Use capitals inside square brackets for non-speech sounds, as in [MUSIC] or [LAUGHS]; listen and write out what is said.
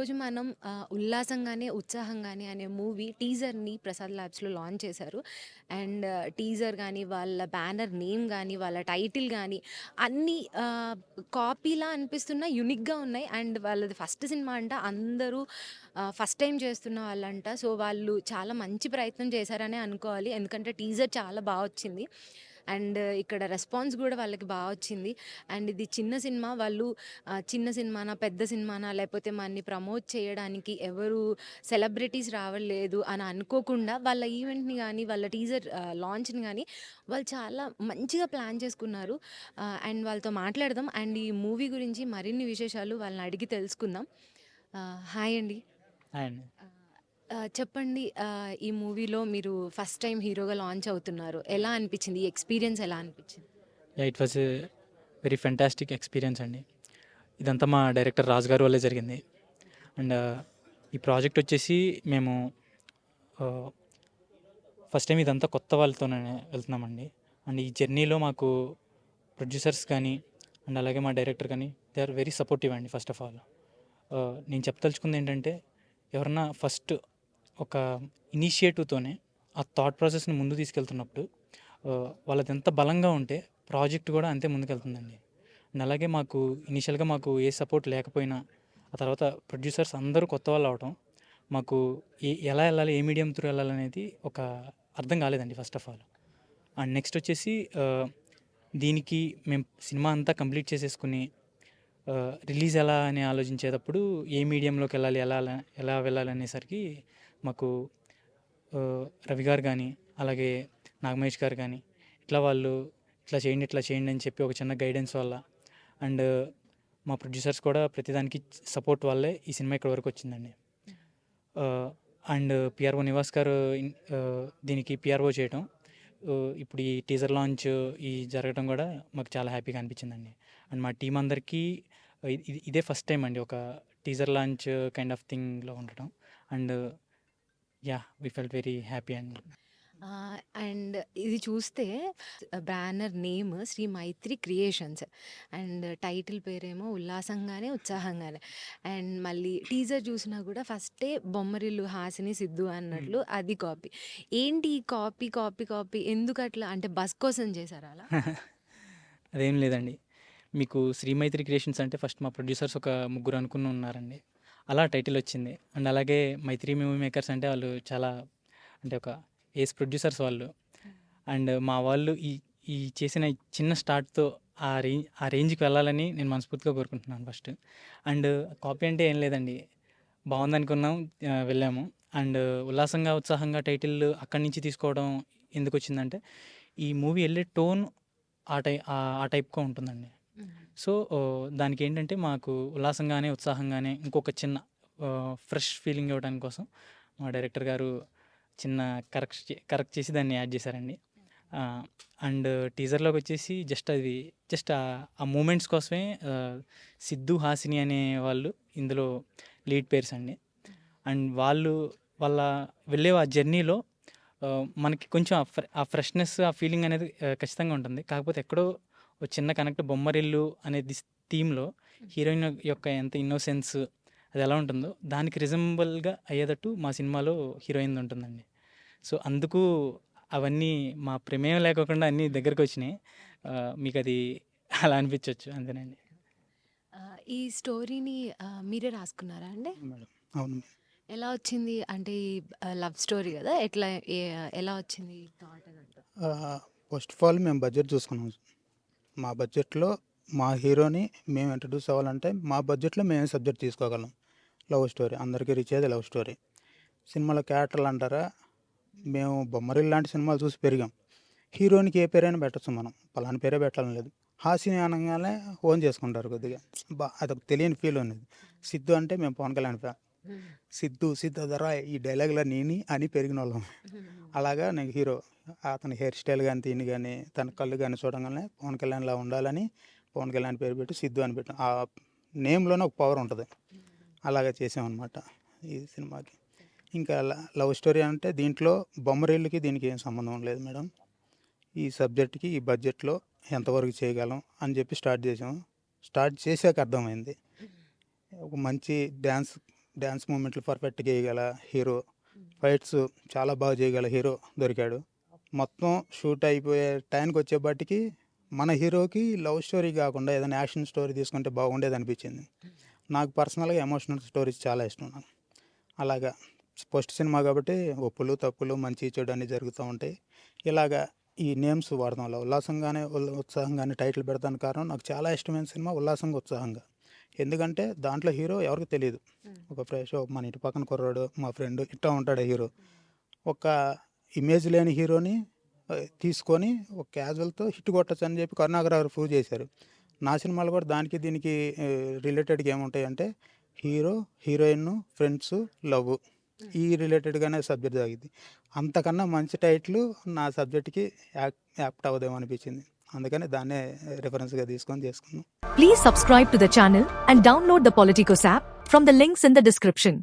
ఈరోజు మనం ఉల్లాసంగానే ఉత్సాహంగానే అనే మూవీ టీజర్ని ప్రసాద్ ల్యాబ్స్లో లాంచ్ చేశారు. అండ్ టీజర్ కానీ వాళ్ళ బ్యానర్ నేమ్ కానీ వాళ్ళ టైటిల్ కానీ అన్నీ కాపీలా అనిపిస్తున్న యునిక్గా ఉన్నాయి. అండ్ వాళ్ళది ఫస్ట్ సినిమా అంట అందరూ ఫస్ట్ టైం చేస్తున్న వాళ్ళంట. సో వాళ్ళు చాలా మంచి ప్రయత్నం చేశారనే అనుకోవాలి. ఎందుకంటే టీజర్ చాలా బాగా వచ్చింది. అండ్ ఇక్కడ రెస్పాన్స్ కూడా వాళ్ళకి బాగా వచ్చింది. అండ్ ఇది చిన్న సినిమా వాళ్ళు చిన్న సినిమానా పెద్ద సినిమానా లేకపోతే మనని ప్రమోట్ చేయడానికి ఎవరు సెలబ్రిటీస్ రావలేదు అని అనుకోకుండా వాళ్ళ ఈవెంట్ని కానీ వాళ్ళ టీజర్ లాంచ్ని కానీ వాళ్ళు చాలా మంచిగా ప్లాన్ చేసుకున్నారు. అండ్ వాళ్ళతో మాట్లాడదాం. అండ్ ఈ మూవీ గురించి మరిన్ని విశేషాలు వాళ్ళని అడిగి తెలుసుకుందాం. హాయ్ అండి. అండ్. ఆ, చెప్పండి ఈ మూవీలో మీరు ఫస్ట్ టైం హీరోగా లాంచ్ అవుతున్నారు. ఎలా అనిపించింది? ఈ ఎక్స్పీరియన్స్ ఎలా అనిపించింది? Yeah it was very fantastic experience అండి. ఇదంతా మా డైరెక్టర్ రాజు గారి వల్లే జరిగింది. అండ్ ఈ ప్రాజెక్ట్ వచ్చేసి మేము ఫస్ట్ టైం ఇదంతా కొత్త వాళ్ళతోనే వెళ్తున్నామండి. అండ్ ఈ జర్నీలో మాకు ప్రొడ్యూసర్స్ కానీ అండ్ అలాగే మా డైరెక్టర్ కానీ దే ఆర్ వెరీ సపోర్టివ్ అండి ఫస్ట్ ఆఫ్ ఆల్. నేను చెప్పదలుచుకుంది ఏంటంటే ఎవరన్నా ఫస్ట్ ఒక ఇనిషియేటివ్తోనే ఆ థాట్ ప్రాసెస్ని ముందు తీసుకెళ్తున్నప్పుడు వాళ్ళది ఎంత బలంగా ఉంటే ప్రాజెక్ట్ కూడా అంతే ముందుకెళ్తుందండి. అండ్ అలాగే మాకు ఇనిషియల్గా మాకు ఏ సపోర్ట్ లేకపోయినా ఆ తర్వాత ప్రొడ్యూసర్స్ అందరూ కొత్త వాళ్ళు అవటం మాకు ఏ ఎలా వెళ్ళాలి ఏ మీడియం త్రూ వెళ్ళాలి అనేది ఒక అర్థం కాలేదండి first of all. And next వచ్చేసి దీనికి మేము సినిమా అంతా కంప్లీట్ చేసేసుకుని రిలీజ్ ఎలా అని ఆలోచించేటప్పుడు ఏ మీడియంలోకి వెళ్ళాలి ఎలా ఎలా వెళ్ళాలి అనేసరికి మాకు రవి గారు కానీ అలాగే నాగమహేష్ గారు కానీ ఇట్లా వాళ్ళు ఇట్లా చేయండి ఇట్లా చేయండి అని చెప్పి ఒక చిన్న గైడెన్స్ వల్ల అండ్ మా ప్రొడ్యూసర్స్ కూడా ప్రతిదానికి సపోర్ట్ వల్లే ఈ సినిమా ఇక్కడ వరకు వచ్చిందండి. అండ్ పిఆర్ఓ నివాస్ గారు దీనికి పిఆర్ఓ చేయటం ఇప్పుడు ఈ టీజర్ లాంచ్ ఈ జరగడం కూడా మాకు చాలా హ్యాపీగా అనిపించిందండి. అండ్ మా టీం అందరికీ ఇది ఇదే ఫస్ట్ టైం అండి ఒక టీజర్ లాంచ్ కైండ్ ఆఫ్ థింగ్లో ఉండటం. And yeah we felt very happy and and ఇది చూస్తే banner name Shri Maitri creations. And title పేరేమో ఉల్లాసంగానే ఉత్సాహంగానే. అండ్ మళ్ళీ టీజర్ చూసినా కూడా ఫస్టే బొమ్మరిల్లు హాసిని సిద్ధు అన్నట్లు అది కాపీ. ఏంటి ఈ కాపీ కాపీ కాపీ? ఎందుకు అట్లా? అంటే బస్ కోసం చేశారా అలా? [LAUGHS] అదేం లేదండి. మీకు శ్రీమైత్రి క్రియేషన్స్ అంటే ఫస్ట్ మా ప్రొడ్యూసర్స్ ఒక ముగ్గురు అనుకుని ఉన్నారండి. అలా టైటిల్ వచ్చింది. అండ్ అలాగే మైత్రి మూవీ మేకర్స్ అంటే వాళ్ళు చాలా అంటే ఒక ఏస్ ప్రొడ్యూసర్స్ వాళ్ళు. అండ్ మా వాళ్ళు ఈ ఈ చేసిన చిన్న స్టార్ట్తో ఆ రేంజ్ ఆ రేంజ్కి వెళ్ళాలని నేను మనస్ఫూర్తిగా కోరుకుంటున్నాను ఫస్ట్. అండ్ కాపీ అంటే ఏం లేదండి. బాగుందనుకున్నాం వెళ్ళాము. అండ్ ఉల్లాసంగా ఉత్సాహంగా టైటిల్ అక్కడి నుంచి తీసుకోవడం ఎందుకు వచ్చిందంటే ఈ మూవీ వెళ్ళే టోన్ ఆ టై ఆ టైప్గా ఉంటుందండి. సో దానికి ఏంటంటే మాకు ఉల్లాసంగానే ఉత్సాహంగానే ఇంకొక చిన్న ఫ్రెష్ ఫీలింగ్ ఇవ్వడానికి కోసం మా డైరెక్టర్ గారు చిన్న కరెక్ట్ కరెక్ట్ చేసి దాన్ని యాడ్ చేశారండి. అండ్ టీజర్లోకి వచ్చేసి జస్ట్ అది జస్ట్ ఆ మూమెంట్స్ కోసమే సిద్ధు హాసిని అనే వాళ్ళు ఇందులో లీడ్ పేర్స్ అండి. అండ్ వాళ్ళు వాళ్ళ వెళ్ళే ఆ జర్నీలో మనకి కొంచెం ఆ ఫ్రెష్నెస్ ఆ ఫీలింగ్ అనేది ఖచ్చితంగా ఉంటుంది. కాకపోతే ఎక్కడో ఒక చిన్న కనెక్ట్ బొమ్మరిల్లు అనేది థీమ్లో హీరోయిన్ యొక్క ఎంత ఇన్నోసెన్స్ అది ఎలా ఉంటుందో దానికి రిజంబుల్గా అయ్యేటట్టు మా సినిమాలో హీరోయిన్ ఉంటుందండి. సో అందుకు అవన్నీ మా ప్రమేయం లేకోకుండా అన్నీ దగ్గరకు వచ్చినాయి. మీకు అది అలా అనిపించవచ్చు అంతేనండి. ఈ స్టోరీని మీరే రాసుకున్నారా అండి? మేడం అవును ఎలా వచ్చింది? అంటే లవ్ స్టోరీ కదా ఎట్లా ఎలా వచ్చింది థాట్ అని ఫస్ట్ ఆఫ్ ఆల్ మేము బడ్జెట్ చూసుకున్నాం. మా బడ్జెట్లో మా హీరోని మేము ఇంట్రడ్యూస్ అవ్వాలంటే మా బడ్జెట్లో మేము సబ్జెక్ట్ తీసుకోగలం. Love story. అందరికీ రీచ్ అయ్యేది లవ్ స్టోరీ. సినిమాలో క్యారెక్టర్లు అంటారా? మేము బొమ్మరిల్ లాంటి సినిమాలు చూసి పెరిగాం. హీరోయిన్కి ఏ పేరైనా పెట్టచ్చు మనం. పలానా పేరే పెట్టాలని లేదు. హాస్యం అనగానే ఓన్ చేసుకుంటారు కొద్దిగా. బా అదొక తెలియని ఫీల్ ఉన్నది సిద్ధు అంటే మేము పవన్ కళ్యాణ్ ఫ్యాన్. సిద్ధు సిద్ధు ధర ఈ డైలాగ్లో నేని అని పెరిగిన వాళ్ళం అలాగా నేను హీరో. అతని హెయిర్ స్టైల్ కానీ తిని కానీ తన కళ్ళు కానీ చూడగానే పవన్ కళ్యాణ్లా ఉండాలని పవన్ కళ్యాణ్ పేరు పెట్టి సిద్ధు అని పెట్టాం ఆ నేమ్లోనే ఒక పవర్ ఉంటుంది. అలాగే చేసామన్నమాట ఈ సినిమాకి. ఇంకా ల- లవ్ స్టోరీ అంటే దీంట్లో బొమ్మరీళ్ళకి దీనికి ఏం సంబంధం లేదు మేడం. ఈ సబ్జెక్ట్కి ఈ బడ్జెట్లో ఎంతవరకు చేయగలం అని చెప్పి స్టార్ట్ చేసాం స్టార్ట్ చేసాక అర్థమైంది. ఒక మంచి డ్యాన్స్ డ్యాన్స్ మూమెంట్లు పర్ఫెక్ట్గా వేయగల హీరో ఫైట్స్ చాలా బాగా చేయగల హీరో దొరికాడు. మొత్తం షూట్ అయిపోయే టైంకి వచ్చేపాటికి మన హీరోకి లవ్ స్టోరీ కాకుండా ఏదైనా యాక్షన్ స్టోరీ తీసుకుంటే బాగుండేది అనిపించింది. నాకు పర్సనల్గా ఎమోషనల్ స్టోరీస్ చాలా ఇష్టం నాకు. అలాగా ఫస్ట్ సినిమా కాబట్టి ఒప్పులు తప్పులు మంచి చెడు అన్నీ జరుగుతూ ఉంటాయి. ఇలాగా ఈ నేమ్స్ వాడదాం అలా ఉల్లాసంగానే ఉల్- ఉత్సాహంగానే టైటిల్ పెడతాను. కారణం నాకు చాలా ఇష్టమైన సినిమా ఉల్లాసంగా ఉత్సాహంగా. ఎందుకంటే దాంట్లో హీరో ఎవరికి తెలియదు. ఒక ఫ్రెష్ మన ఇంటి పక్కన కుర్రాడు మా ఫ్రెండ్ ఇట్టా ఉంటాడు హీరో. ఒక ఇమేజ్ లేని హీరోని తీసుకొని ఒక క్యాజువల్తో హిట్ కొట్టచ్చు అని చెప్పి కరుణాకర్ గారు ప్రూవ్ చేశారు. నా సినిమాలు కూడా దానికి దీనికి రిలేటెడ్గా ఏముంటాయంటే హీరో హీరోయిన్ ఫ్రెండ్స్ లవ్ ఈ రిలేటెడ్గానే సబ్జెక్ట్ సాగింది అంతకన్నా మంచి టైట్లు నా సబ్జెక్ట్కి యాప్ట్ అవ్వదేమో అనిపించింది. అందుకని దాన్నే రిఫరెన్స్గా తీసుకొని చేసుకున్నాం. Please subscribe to the channel and download the Politikos app from the links in the description